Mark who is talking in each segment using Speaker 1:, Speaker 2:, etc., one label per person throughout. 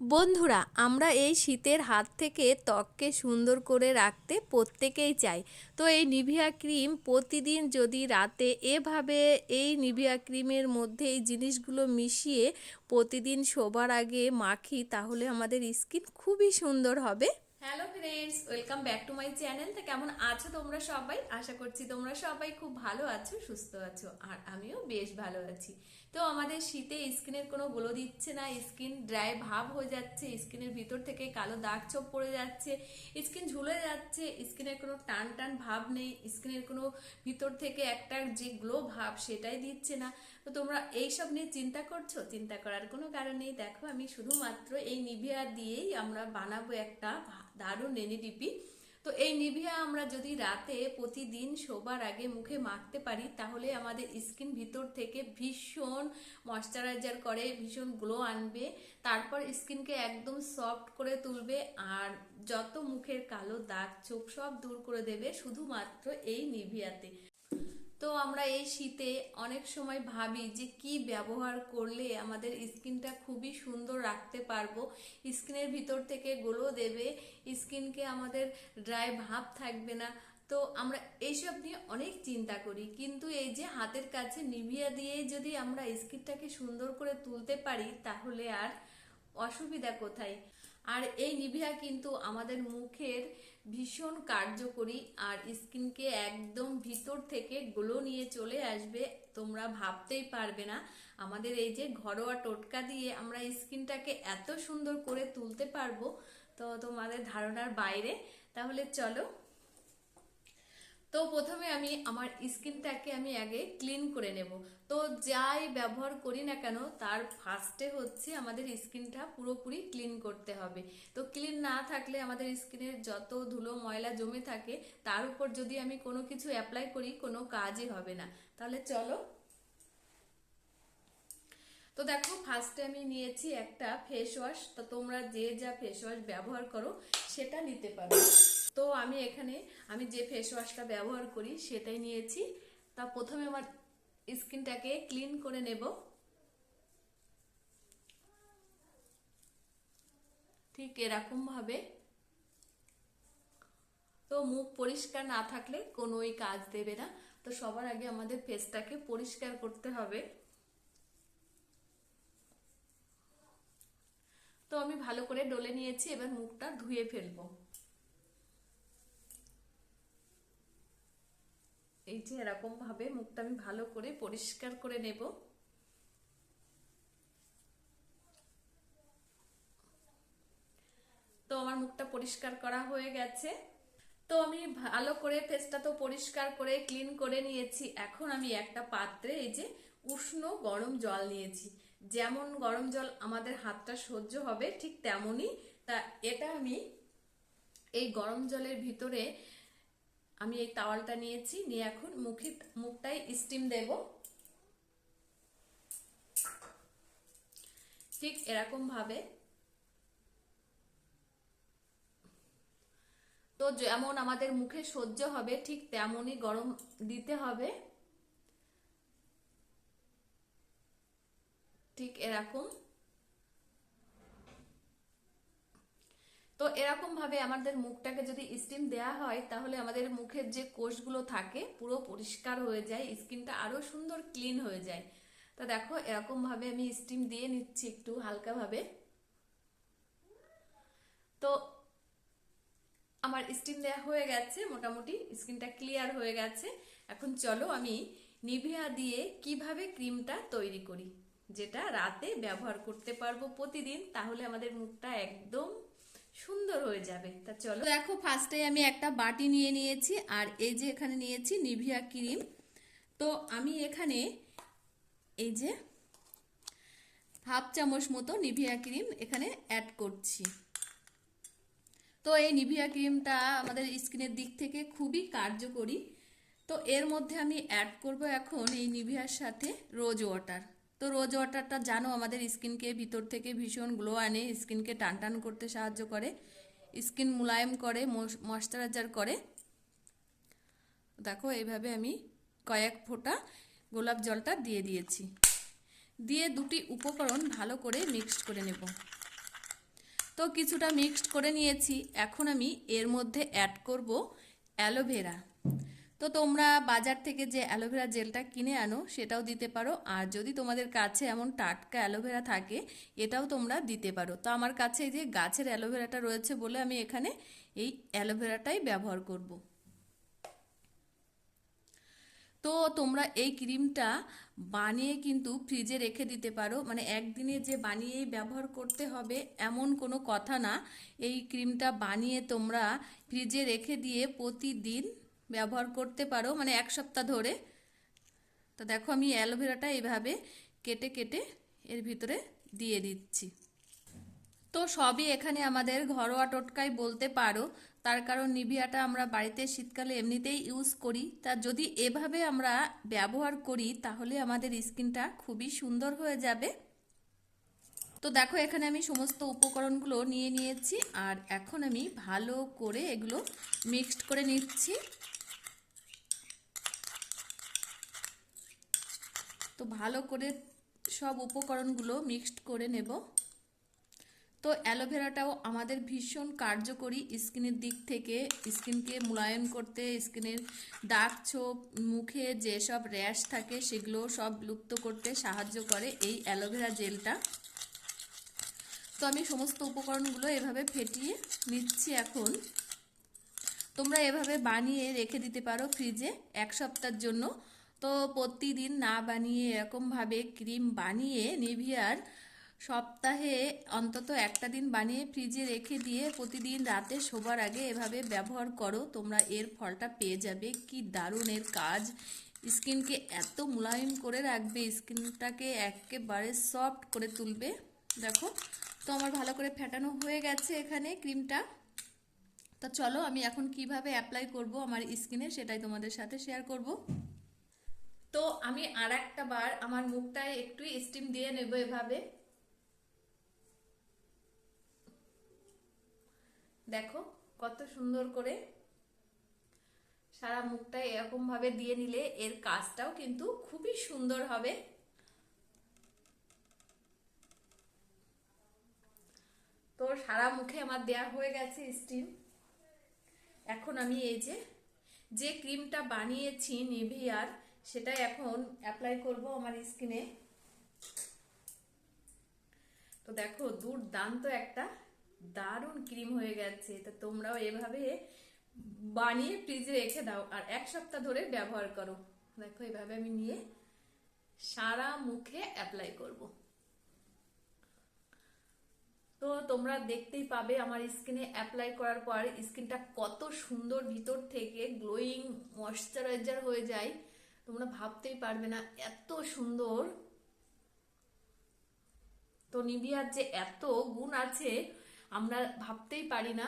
Speaker 1: বন্ধুরা, আমরা এই শীতের হাত থেকে ত্বককে সুন্দর করে রাখতে প্রত্যেকেই চাই। তো এই নিভিয়া ক্রিম প্রতিদিন যদি রাতে এভাবে এই নিভিয়া ক্রিমের মধ্যে এই জিনিসগুলো মিশিয়ে প্রতিদিন শোবার আগে মাখি, তাহলে আমাদের স্কিন খুবই সুন্দর হবে। Hello friends welcome back to my channel তো কেমন আছো তোমরা সবাই? আশা করছি তোমরা সবাই খুব ভালো আছো, সুস্থ আছো, আর আমিও বেশ ভালো আছি। তো আমাদের শীতে স্কিনের কোনো গ্লো দিচ্ছে না, স্কিন ড্রাই ভাব হয়ে যাচ্ছে, স্কিনের ভিতর থেকে কালো দাগ ছোপ পড়ে যাচ্ছে, স্কিন ঝুলে যাচ্ছে, স্কিনের কোনো টান টান ভাব নেই, স্কিনের কোনো ভিতর থেকে একটা যে গ্লো ভাব সেটাই দিচ্ছে না। তো তোমরা এইসব নিয়ে চিন্তা করছ? চিন্তা করার কোনো কারণ নেই। দেখো, আমি শুধুমাত্র এই নিভিয়া দিয়েই আমরা বানাবো একটা দারুণ রেনিডিপি তো এই নিভিয়া আমরা যদি রাতে প্রতিদিন শোবার আগে মুখে মাখতে পারি, তাহলে আমাদের স্কিন ভিতর থেকে ভীষণ ময়শ্চারাইজার করে, ভীষণ গ্লো আনবে, তারপর স্কিনকে একদম সফট করে তুলবে, আর যত মুখের কালো দাগ, চোখ সব দূর করে দেবে শুধুমাত্র এই নিভিয়াতে। তো আমরা এই শীতে অনেক সময় ভাবি যে কি ব্যবহার করলে আমাদের স্কিনটা খুবই সুন্দর রাখতে পারব। স্কিনের ভিতর থেকে গ্লো দেবে, স্কিনকে আমাদের ড্রাই ভাব থাকবে না। তো আমরা এইসব নিয়ে অনেক চিন্তা করি। কিন্তু এই যে হাতের কাছে নিভিয়া দিয়ে যদি আমরা স্কিনটাকে সুন্দর করে তুলতে পারি, তাহলে আর অসুবিধা কোথায়? আর এই নিভিয়া কিন্তু আমাদের মুখের ভীষণ কার্যকরী আর স্কিনকে একদম ভিতর থেকে গোলো নিয়ে চলে আসবে, তোমরা ভাবতেই পারবে না। আমাদের এই যে ঘরোয়া টোটকা দিয়ে আমরা স্কিনটাকে এত সুন্দর করে তুলতে পারব, তো তোমাদের ধারণার বাইরে। তাহলে চলো তো প্রথমে আমি আমার স্কিনটাকে আমি আগে ক্লিন করে নেব। তো যাই ব্যবহার করি না কেন, তার ফার্স্টে হচ্ছে আমাদের স্কিনটা পুরোপুরি ক্লিন করতে হবে। তো ক্লিন না থাকলে আমাদের স্কিনের যত ধুলো, ময়লা জমে থাকে, তার উপর যদি আমি কোনো কিছু অ্যাপ্লাই করি, কোনো কাজই হবে না। তাহলে চলো। তো দেখো ফার্স্টে আমি নিয়েছি একটা ফেস ওয়াশ তো তোমরা যে যা ফেস ওয়াশ ব্যবহার করো, সেটা নিতে পারো। তো আমি এখানে, আমি যে ফেস ওয়াশটা ব্যবহার করি সেটাই নিয়েছি। তা প্রথমে আমার স্কিনটাকে ক্লিন করে নেব। ঠিক এরকম ভাবে তো মুখ পরিষ্কার না থাকলে কোনোই কাজ দেবে না। তো সবার আগে আমাদের ফেসটাকে পরিষ্কার করতে হবে। তো আমি ভালো করে ডলে নিয়েছি, এবার মুখটা ধুয়ে ফেলব। এই যে এরকম ভাবে মুখটা আমি ভালো করে পরিষ্কার করে নেব। তো আমার মুখটা পরিষ্কার করা হয়ে গেছে। তো আমি ভালো করে ফেসটা তো পরিষ্কার করে ক্লিন করে নিয়েছি। এখন আমি একটা পাত্রে এই যে উষ্ণ গরম জল নিয়েছি। যেমন গরম জল আমাদের হাতটা সহ্য হবে ঠিক তেমনই তা এটা আমি এই গরম জলের ভিতরে আমি এই তাওয়ালটা নিয়েছি, নিয়ে এখন মুখে মুখটাই স্টিম দেব। ঠিক এরকম ভাবে। তো যেমন আমাদের মুখে সহ্য হবে, ঠিক তেমনই গরম দিতে হবে। ঠিক এরকম। তো এরকম ভাবে আমাদের মুখটাকে যদি স্টিম দেয়া হয়, তাহলে আমাদের মুখের যে কোষগুলো থাকে, পুরো পরিষ্কার হয়ে যায়, স্কিনটা আরও সুন্দর ক্লিন হয়ে যায়। তো দেখো, এরকম ভাবে আমি স্টিম দিয়ে নিচ্ছি একটু হালকা ভাবে। তো আমার স্টিম দেওয়া হয়ে গেছে, মোটামুটি স্কিনটা ক্লিয়ার হয়ে গেছে। এখন চলো আমি নিভিয়া দিয়ে কীভাবে ক্রিমটা তৈরি করি, যেটা রাতে ব্যবহার করতে পারব প্রতিদিন, তাহলে আমাদের মুখটা একদম সুন্দর হয়ে যাবে। তা চলো। দেখো ফার্স্টে আমি একটা বাটি নিয়ে নিয়েছি, আর এই যে এখানে নিয়েছি নিভিয়া ক্রিম। তো আমি এখানে এই যে হাফ চামচ মতো নিভিয়া ক্রিম এখানে অ্যাড করছি। তো এই নিভিয়া ক্রিমটা আমাদের স্কিনের দিক থেকে খুবই কার্যকরী। তো এর মধ্যে আমি অ্যাড করব এখন এই নিভিয়ার সাথে রোজ ওয়াটার তো রোজ ওয়াটারটা জানো, আমাদের স্কিনকে ভিতর থেকে ভীষণ গ্লো আনে, স্কিনকে টান টান করতে সাহায্য করে, স্কিন মুলায়ম করে ময়শ্চারাইজার করে। দেখো, এইভাবে আমি কয়েক ফোঁটা গোলাপ জলটা দিয়ে দিয়েছি। দিয়ে দুটি উপকরণ ভালো করে মিক্সড করে নেব। তো কিছুটা মিক্সড করে নিয়েছি। এখন আমি এর মধ্যে অ্যাড করব অ্যালোভেরা তো তোমরা বাজার থেকে যে অ্যালোভেরা জেলটা কিনে আনো, সেটাও দিতে পারো। আর যদি তোমাদের কাছে এমন টাটকা অ্যালোভেরা থাকে, এটাও তোমরা দিতে পারো। তো আমার কাছে এই যে গাছের অ্যালোভেরাটা রয়েছে বলে আমি এখানে এই অ্যালোভেরাটাই ব্যবহার করব। তো তোমরা এই ক্রিমটা বানিয়ে কিন্তু ফ্রিজে রেখে দিতে পারো। মানে একদিনে যে বানিয়েই ব্যবহার করতে হবে, এমন কোনো কথা না। এই ক্রিমটা বানিয়ে তোমরা ফ্রিজে রেখে দিয়ে প্রতিদিন ব্যবহার করতে পারো মানে এক সপ্তাহ ধরে। তো দেখো আমি অ্যালোভেরাটা এইভাবে কেটে কেটে এর ভিতরে দিয়ে দিচ্ছি। তো সবই এখানে আমাদের ঘরোয়া টোটকাই বলতে পারো। তার কারণ নিভিয়াটা আমরা বাড়িতে শীতকালে এমনিতেই ইউজ করি। তা যদি এভাবে আমরা ব্যবহার করি, তাহলে আমাদের স্কিনটা খুবই সুন্দর হয়ে যাবে। তো দেখো এখানে আমি সমস্ত উপকরণগুলো নিয়ে নিয়েছি, আর এখন আমি ভালো করে এগুলো মিক্সড করে নিচ্ছি। তো ভালো করে সব উপকরণগুলো মিক্সড করে নেব। তো অ্যালোভেরাটাও আমাদের ভীষণ কার্যকরী স্কিনের দিক থেকে, স্কিনকে মূল্যায়ন করতে, স্কিনের দাগ ছোপ, মুখে যেসব র্যাশ থাকে সেগুলো সব লুপ্ত করতে সাহায্য করে এই অ্যালোভেরা জেলটা। তো আমি সমস্ত উপকরণগুলো এভাবে ফেটিয়ে নিচ্ছি এখন। তোমরা এভাবে বানিয়ে রেখে দিতে পারো ফ্রিজে এক সপ্তাহের জন্য। তো প্রতিদিন না বানিয়ে এরকমভাবে ক্রিম বানিয়ে নিভিয়ার সপ্তাহে অন্তত একটা দিন বানিয়ে ফ্রিজে রেখে দিয়ে প্রতিদিন রাতে শোবার আগে এভাবে ব্যবহার করো, তোমরা এর ফলটা পেয়ে যাবে। কি দারুণ এর কাজ! স্কিনকে এত মোলায়েম করে রাখবে, স্কিনটাকে একেবারে সফট করে তুলবে। দেখো, তো আমার ভালো করে ফেটানো হয়ে গেছে এখানে ক্রিমটা। তা চলো আমি এখন কীভাবে অ্যাপ্লাই করব আমার স্কিনে সেটাই তোমাদের সাথে শেয়ার করব। তো আমি আর একটা বার আমার মুখটায় একটু স্টিম দিয়ে নেব এভাবে। দেখো কত সুন্দর করে সারা মুখটা এরকম ভাবে দিয়ে নিলে এর কাজটাও কিন্তু খুবই সুন্দর হবে। তো সারা মুখে আমার দেয়া হয়ে গেছে স্টিম এখন আমি এই যে যে ক্রিমটা বানিয়েছি নিভিয়ার সেটা এখন অ্যাপ্লাই করব আমার স্কিনে তো দেখো, দুর্দান্ত একটা দারুণ ক্রিম হয়ে গেছে। তো তোমরাও এভাবে বানিয়ে ফ্রিজে রেখে দাও আর এক সপ্তাহ ধরে ব্যবহার করো। দেখো, এভাবে আমি নিয়ে সারা মুখে অ্যাপ্লাই করব। তো তোমরা দেখতেই পাবে আমার স্কিনে অ্যাপ্লাই করার পর স্কিনটা কত সুন্দর ভিতর থেকে গ্লোয়িং ময়শ্চারাইজার হয়ে যায়। তোমরা ভাবতেই পারবে না এত সুন্দর। তো নিভিয়ার যে এত গুণ আছে, আমরা ভাবতেই পারি না।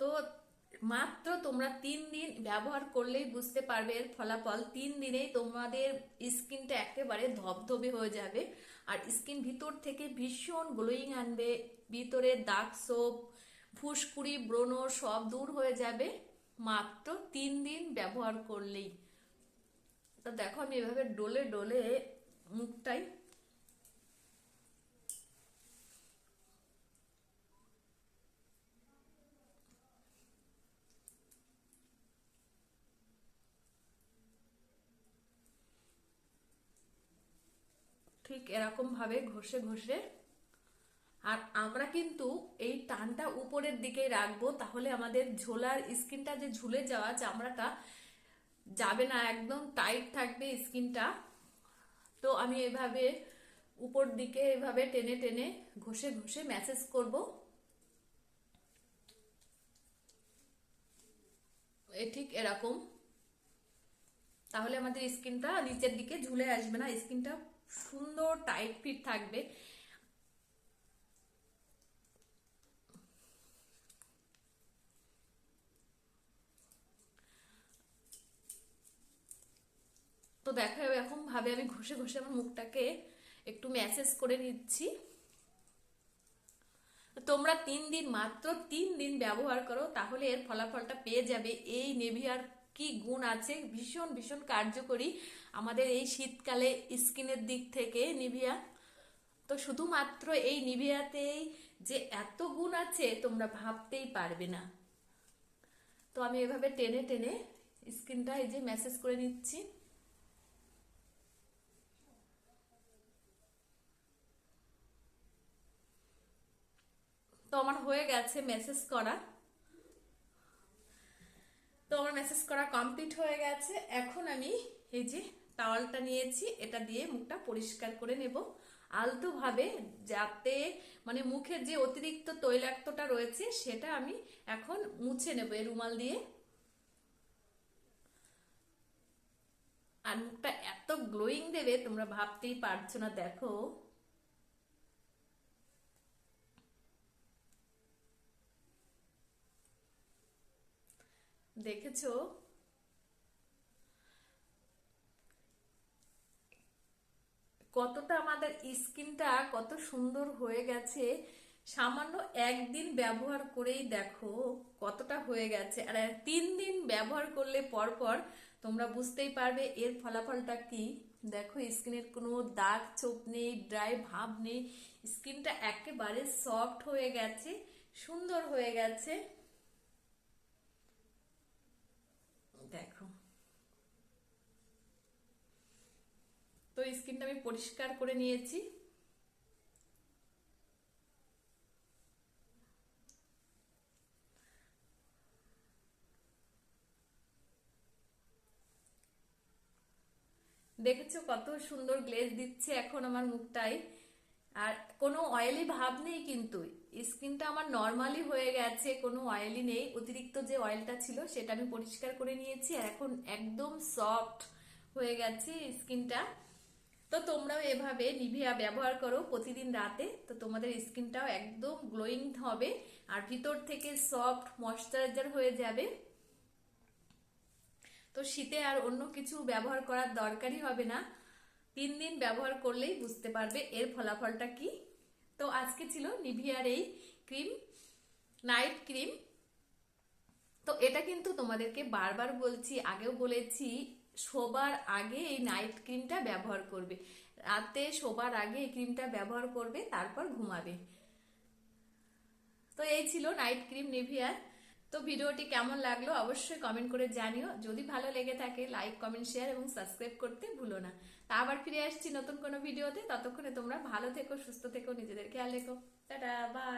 Speaker 1: তো মাত্র তোমরা তিন দিন ব্যবহার করলেই বুঝতে পারবে এর ফলাফল। তিন দিনেই তোমাদের স্কিনটা একেবারে ধবধবে হয়ে যাবে। আর স্কিন ভিতর থেকে ভীষণ গ্লোয়িং আনবে। ভিতরে দাগ সোপ ফুসকুড়ি, ব্রণ সব দূর হয়ে যাবে। মাত্র তিন দিন ব্যবহার করলেই। তো দেখো আমি এভাবে ডোলে ডোলে মুখটাই ঠিক এরকম ভাবে ঘষে ঘষে আর আমরা কিন্তু এই টানটা উপরের দিকে রাখব, তাহলে আমাদের ঝোলার স্কিনটা যে ঝুলে যাওয়া চামড়াটা যাবে না, একদম টাইট থাকবে স্কিনটা। তো আমি এভাবে উপর দিকে এভাবে টেনে টেনে ঘষে ঘষে ম্যাসেজ করব। এ ঠিক এরকম। তাহলে আমাদের স্কিনটা নিচের দিকে ঝুলে আসবে না, স্কিনটা সুন্দর টাইট ফিট থাকবে। তো দেখো এরকম ভাবে আমি ঘষে ঘষে আমার মুখটাকে একটু ম্যাসেজ করে নিচ্ছি। তোমরা তিন দিন, মাত্র তিন দিন ব্যবহার করো, তাহলে এর ফলাফলটা পেয়ে যাবে। এই নেভিয়ার কি গুণ আছে, ভীষণ ভীষণ কার্যকরী আমাদের এই শীতকালে স্কিনের দিক থেকে, নিভিয়া। তো শুধুমাত্র এই নিভিয়াতেই যে এত গুণ আছে, তোমরা ভাবতেই পারবে না। তো আমি এভাবে টেনে টেনে স্কিনটা এই যে মেসেজ করে নিচ্ছি। তো আমার হয়ে গেছে মেসেজ করা। তো আমার মেসেজ করা কমপ্লিট হয়ে গেছে। এখন আমি এই যে টাওয়ালটা নিয়েছি, এটা দিয়ে মুখটা পরিষ্কার করে নেব। আলতো ভাবে যাতে মানে মুখের যে অতিরিক্ত তৈলাক্তটা রয়েছে, সেটা আমি এখন মুছে নেব এই রুমাল দিয়ে। আর মুখটা এত গ্লোয়িং দেবে, তোমরা ভাবতেই পারছ না, দেখো। দেখেছ? কতটা আমাদের স্কিনটা কত সুন্দর হয়ে গেছে। সামান্য একদিন ব্যবহার করেই দেখো কতটা হয়ে গেছে। আর তিন দিন ব্যবহার করলে পরপর তোমরা বুঝতেই পারবে এর ফলাফলটা কি। দেখো, স্কিনের কোনো দাগ ছোপ নেই, ড্রাই ভাব নেই। স্কিনটা একেবারে সফট হয়ে গেছে, সুন্দর হয়ে গেছে। দেখো। তো স্কিনটা আমি পরিষ্কার করে নিয়েছি। দেখেছ কত সুন্দর গ্লেজ দিচ্ছে এখন আমার মুখটাই আর কোনো অয়েলি ভাব নেই কিন্তু। স্কিনটা আমার নর্মালি হয়ে গেছে, কোনো অয়েলি নেই। অতিরিক্ত যে অয়েলটা ছিল সেটা আমি পরিষ্কার করে নিয়েছি আর এখন একদম সফট হয়ে গেছে স্কিনটা। তো তোমরাও এভাবে নিভিয়া ব্যবহার করো প্রতিদিন রাতে। তো তোমাদের স্কিনটাও একদম গ্লোয়িং হবে আর ভিতর থেকে সফট ময়শ্চারাইজার হয়ে যাবে। তো শীতে আর অন্য কিছু ব্যবহার করার দরকারই হবে না। তিন দিন ব্যবহার করলেই বুঝতে পারবে এর ফলাফলটা কি। তো আজকে ছিল নিভিয়ার এই ক্রিম, নাইট ক্রিম। তো এটা কিন্তু তোমাদেরকে বারবার বলছি, আগেও বলেছি, শোবার আগে এই নাইট ক্রিমটা ব্যবহার করবে। রাতে শোবার আগে এই ক্রিমটা ব্যবহার করবে, তারপর ঘুমাবে। তো এই ছিল নাইট ক্রিম নিভিয়ার তো ভিডিওটি কেমন লাগল অবশ্যই কমেন্ট করে জানিও। যদি ভালো লেগে থাকে, লাইক, কমেন্ট, শেয়ার এবং সাবস্ক্রাইব করতে ভুলো না। তা আবার ফিরে আসছি নতুন কোনো ভিডিওতে। ততক্ষণে তোমরা ভালো থেকো, সুস্থ থেকো, নিজেদের খেয়াল রেখো। Tata bye